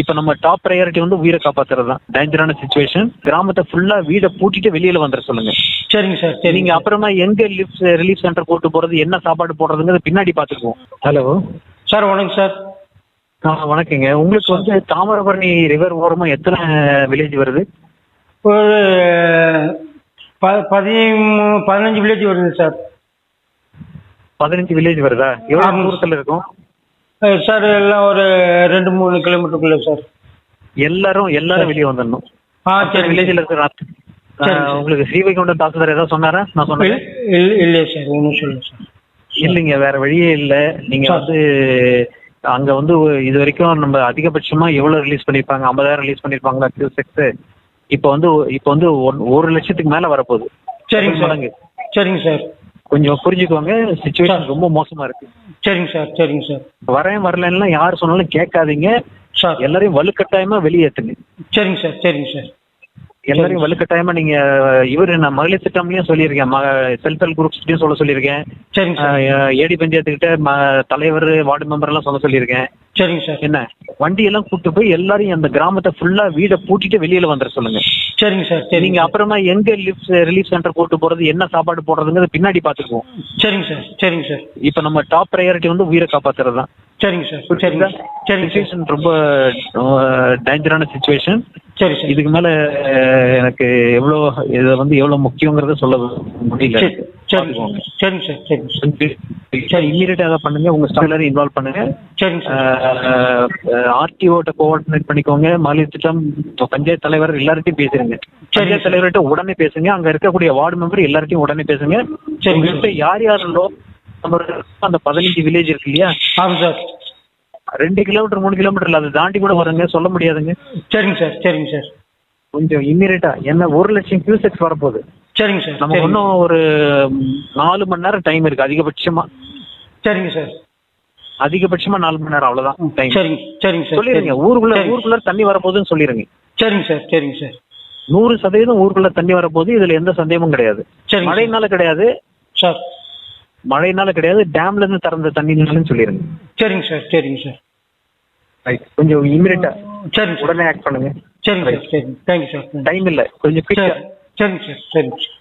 இப்ப நம்ம top priority வந்து உயிரை காப்பாத்துறது தான் டேஞ்சரான சுச்சுவேஷன் கிராமத்தை ஃபுல்லா வீடை பூட்டிட்டு வெளியில வந்துட சொல்லுங்க. சரிங்க சார் நீங்க சரிங்க அப்புறமா எங்க ரிலீஃப் ரிலீஃப் சென்டர் கூட்டு போறது என்ன சாப்பாடு போடுறதுங்கிறது பின்னாடி பாத்துக்குவோம். ஹலோ சார் வணக்கம் சார். வணக்கங்க. உங்களுக்கு வந்து தாமிரபரணி ரிவர் ஓரமா எத்தனை வில்லேஜ் வருது? ஒரு பதிமூ பதினஞ்சு வில்லேஜ் வருது சார். பதினஞ்சு வில்லேஜ் வருதா? எவ்வளவு. தூரத்துல இருக்கும்? சார் எல்லாம் ஒரு ரெண்டு மூணு கிலோமீட்டருக்குள்ள சார். எல்லாரும் எல்லாரும் வெளியே வந்துடணும். ஆ சரி. வில்லேஜ்ல இருக்கிற. உங்களுக்கு ஸ்ரீவைகுண்டம் தாசில்தார் ஏதாவது சொன்னாரா? நான் சொன்னேன். இல்லை இல்லையே சார். ஒன்றும் சொல்லுங்க சார். இல்லைங்க வேற வழியே இல்ல. நீங்க. வந்து அங்க வந்து இது வரைக்கும் நம்ம அதிகபட்சமா எவ்வளவு ரிலீஸ் பண்ணிருப்பாங்க? ஐம்பதாயிரம் ரிலீஸ் பண்ணிருப்பாங்களா? கியூ செக்ஸ் இப்போ வந்து இப்போ வந்து ஒரு லட்சத்துக்கு மேல வரப்போகுது. சரிங்க சார். மடங்கு. சரிங்க சார். கொஞ்சம் புரிஞ்சுக்கோங்க சுச்சுவேஷன் ரொம்ப மோசமா இருக்கு. சரிங்க சார் சரிங்க சார் வரேன் வரலன்னா யார் சொன்னாலும் கேட்காதீங்க. சார் எல்லாரையும் வலுக்கட்டாயமா வெளியேத்துங்க சரிங்க சார் சரிங்க சார் எல்லாரையும் வலுக்கட்டாயமா நீங்க இவரு நான் மகளிர் திட்டம்லயும் சொல்லியிருக்கேன். செல்ஃப் ஹெல்ப் குரூப்ஸ்லயும் சொல்ல சொல்லியிருக்கேன். சரிங்க ஏடி பஞ்சாயத்துக்கிட்ட தலைவர் வார்டு மெம்பர் எல்லாம் சொல்ல சொல்லியிருக்கேன். சரிங்க சார் என்ன? வண்டி எல்லாம் கூட்டு போய் எல்லாரையும் அந்த கிராமத்தை ஃபுல்லா வீடை பூட்டிட்டு வெளியில வந்துட சொல்லுங்க. சரிங்க சார் நீங்க சரிங்க அப்புறமா எங்க ரிலீஃப் ரிலீஃப் சென்டர் கூட்டு போறது என்ன சாப்பாடு போடுறதுங்கிறது பின்னாடி பாத்துக்குவோம் சரிங்க சார் சரிங்க சார். இப்ப நம்ம டாப் ப்ரையாரிட்டி வந்து உயிரை காப்பாத்துறது தான் சரிங்க சார் சரிங்க சரிங்க சார். சுச்சுவேஷன் ரொம்ப டேஞ்சரான சுச்சுவேஷன் சரி சார். இதுக்கு மேல எனக்கு எவ்வளவு இதை வந்து எவ்வளவு முக்கியங்கிறத சொல்ல முடியல. சரி சரிங்க சார். சரிங்க சார் சரிங்க சார். சரி இம்மீடியட்டா அதை பண்ணுங்க உங்க ஸ்டாஃப் எல்லாரும் இன்வால்வ் பண்ணுங்க. சரிங்க சார். ஆர்டிஓட்ட கோஆர்டினேட் பண்ணிக்கோங்க. மாநில திட்டம் பஞ்சாயத்து தலைவர் எல்லார்ட்டையும் பேசுறீங்க. பஞ்சாயத்து தலைவர்கிட்ட உடனே பேசுங்க. அங்க இருக்கக்கூடிய வார்டு மெம்பர் எல்லார்ட்டையும் உடனே பேசுங்க. சரிங்க. உங்ககிட்ட யார் யாருந்தோ நம்ம அந்த பதினஞ்சு வில்லேஜ் இருக்கு இல்லையா? சார். ரெண்டு கிலோமீட்டர் மூணு கிலோமீட்டர் அதை தாண்டி கூட வருங்க. சொல்ல முடியாதுங்க. சரிங்க சார். சரிங்க சார். கொஞ்சம் இம்மீடியட்டா என்ன ஒரு லட்சம் கியூசெக்ஸ் வரப்போகுது. சரிங்க சார். நமக்கு சரிங்க. இன்னும் ஒரு நாலு மணி நேரம் டைம் இருக்கு அதிகபட்சமா. சரிங்க சார். அதிகபட்சமா நாலு மணி நேரம் அவ்வளவுதான் டைம் சரிங்க சரிங்க சார். சொல்லிருங்க. ஊருக்குள்ள. ஊருக்குள்ள தண்ணி வரப்போகுதுன்னு சொல்லிருங்க. சரிங்க சார் சரிங்க சார். நூறு சதவீதம் ஊருக்குள்ள தண்ணி வரப்போகுது. இதுல எந்த சந்தேகமும் கிடையாது. மழைனால கிடையாது. சார். மழைனால கிடையாது. டேம்ல இருந்து திறந்த தண்ணினாலும் சொல்லிருங்க. சரிங்க சார் சரிங்க சார். கொஞ்சம் இமீடியட்டா சரிங்க சார். உடனே ஆக்ட் பண்ணுங்க. சரிங்க சார் சரிங்க. தேங்க்யூ சார் டைம் இல்ல. கொஞ்சம் சரிங்க சார் சரிங்க சார்.